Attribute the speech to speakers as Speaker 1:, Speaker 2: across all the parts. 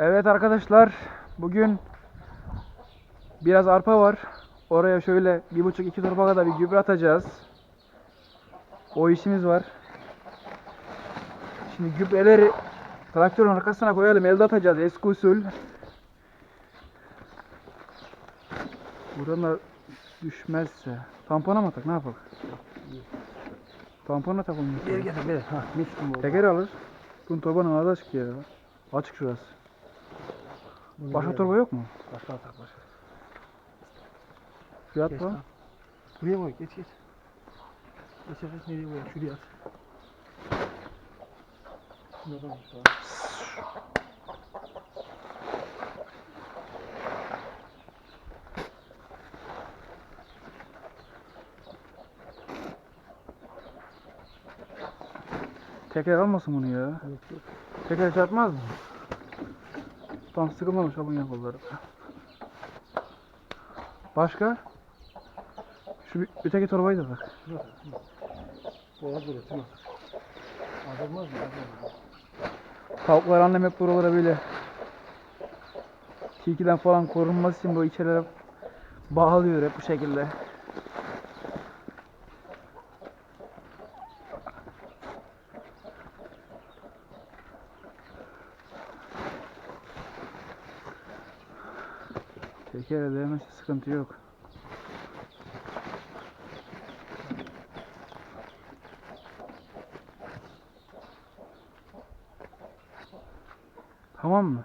Speaker 1: Evet arkadaşlar bugün biraz arpa var. Oraya şöyle bir buçuk iki torba kadar bir gübre atacağız. O işimiz var. Şimdi gübreleri traktörün arkasına koyalım. Elde atacağız eski usul. Buradan da düşmezse. Tampona mı tak ne yapalım? Tampona takalım.
Speaker 2: Geri getir beni. Ha mis gibi oldu.
Speaker 1: Teker alır. Bunun torbanın ağzı açık ya. Açık şurası. Başka torba yok mu?
Speaker 2: Başka atak başka.
Speaker 1: Fiyat
Speaker 2: Geç
Speaker 1: var.
Speaker 2: lan. Buraya koy geç geç. Geç geç nereye koy? Şuraya at. Şuna koy. şuna.
Speaker 1: Teker almasın bunu ya.
Speaker 2: Yok yok.
Speaker 1: Teker çarpmaz mı? Tam sıkılmamış alın ya kolları. Başka? Şu bir- öteki torbayı da
Speaker 2: şuna. Boğaz tak. Azalmaz mı?
Speaker 1: Tavuklar annem hep buralara böyle tilkiden falan korunması için bu içerilere bağlıyor hep bu şekilde. Sıkıntı yok. Tamam mı?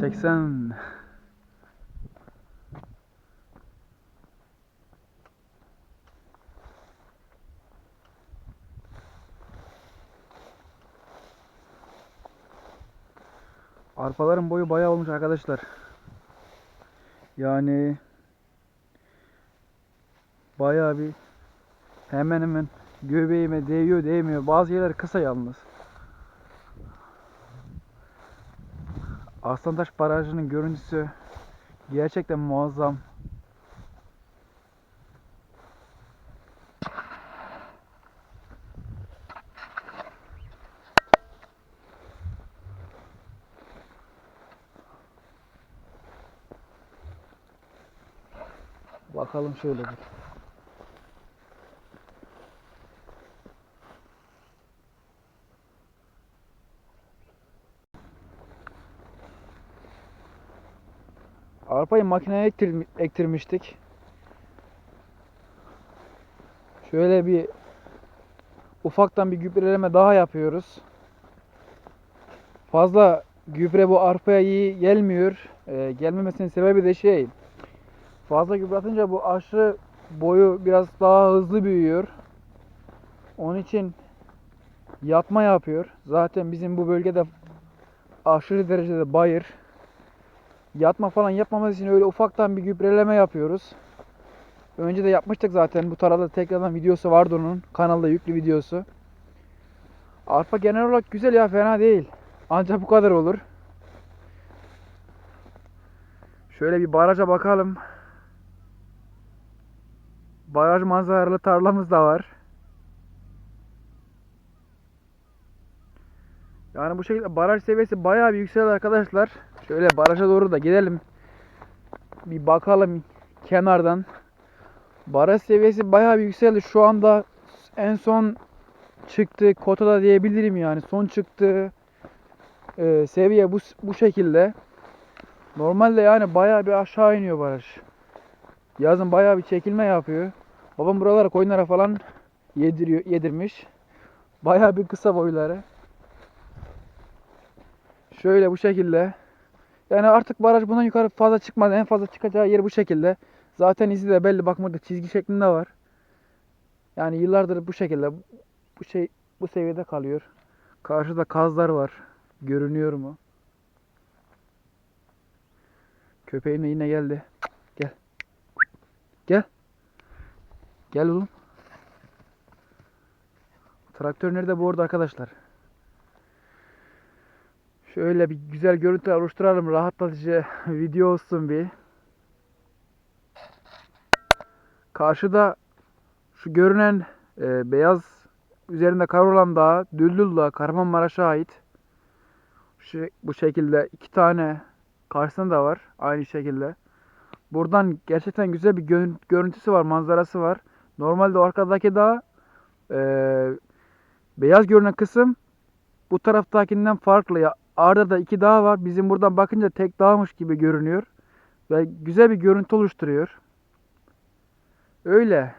Speaker 1: 80 Arpaların boyu bayağı olmuş arkadaşlar. Yani bayağı bir hemen hemen göbeğime değiyor değmiyor. Bazı yerler kısa yalnız. Aslantaş Barajı'nın görüntüsü gerçekten muazzam. Bakalım şöyle bir. Arpayı makineye ektir- ektirmiştik. Şöyle bir ufaktan bir gübreleme daha yapıyoruz. Fazla gübre bu arpaya iyi gelmiyor. Ee, gelmemesinin sebebi de şey. Fazla gübre atınca bu aşırı boyu biraz daha hızlı büyüyor. Onun için yatma yapıyor. Zaten bizim bu bölgede aşırı derecede bayır. Yatma falan yapmamız için öyle ufaktan bir gübreleme yapıyoruz. Önce de yapmıştık zaten. Bu tarafta tekrardan videosu vardı onun. Kanalda yüklü videosu. Arpa genel olarak güzel ya fena değil. Ancak bu kadar olur. Şöyle bir baraja bakalım. Baraj manzaralı tarlamız da var. Yani bu şekilde baraj seviyesi bayağı bir yükseldi arkadaşlar. Şöyle baraja doğru da gidelim. Bir bakalım kenardan. Baraj seviyesi bayağı bir yükseldi. Şu anda en son çıktı kotada diyebilirim yani. Son çıktığı e, seviye bu bu şekilde. Normalde yani bayağı bir aşağı iniyor baraj. Yazın bayağı bir çekilme yapıyor. Babam buralara koyunlara falan yediriyor, yedirmiş. Bayağı bir kısa boyları. Şöyle bu şekilde. Yani artık baraj bundan yukarı fazla çıkmaz. En fazla çıkacağı yer bu şekilde. Zaten izi de belli. Bak burada çizgi şeklinde var. Yani yıllardır bu şekilde bu şey bu seviyede kalıyor. Karşıda kazlar var. Görünüyor mu? Köpeğim de yine geldi. Gel. Gel. Gel oğlum. Traktör nerede bu orada arkadaşlar? Şöyle bir güzel görüntü oluşturalım. Rahatlatıcı video olsun bir. Karşıda şu görünen e, beyaz üzerinde kar olan dağ Düldül Dağı Kahramanmaraş'a ait. Şu, bu şekilde iki tane karşısında da var aynı şekilde. Buradan gerçekten güzel bir gö- görüntüsü var, manzarası var. Normalde arkadaki dağ e, beyaz görünen kısım bu taraftakinden farklı. Ya, Arda da iki dağ var. Bizim buradan bakınca tek dağmış gibi görünüyor. Ve güzel bir görüntü oluşturuyor. Öyle.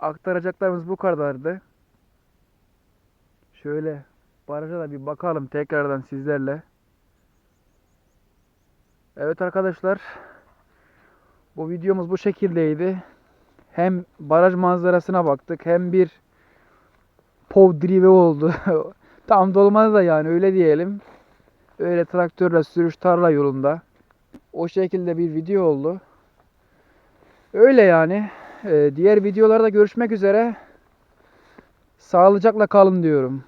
Speaker 1: Aktaracaklarımız bu kadardı. Şöyle baraja da bir bakalım tekrardan sizlerle. Evet arkadaşlar. Bu videomuz bu şekildeydi. Hem baraj manzarasına baktık hem bir pov drive oldu. Tam dolmadı da yani öyle diyelim. Öyle traktörle sürüş tarla yolunda. O şekilde bir video oldu. Öyle yani. Ee, diğer videolarda görüşmek üzere. Sağlıcakla kalın diyorum.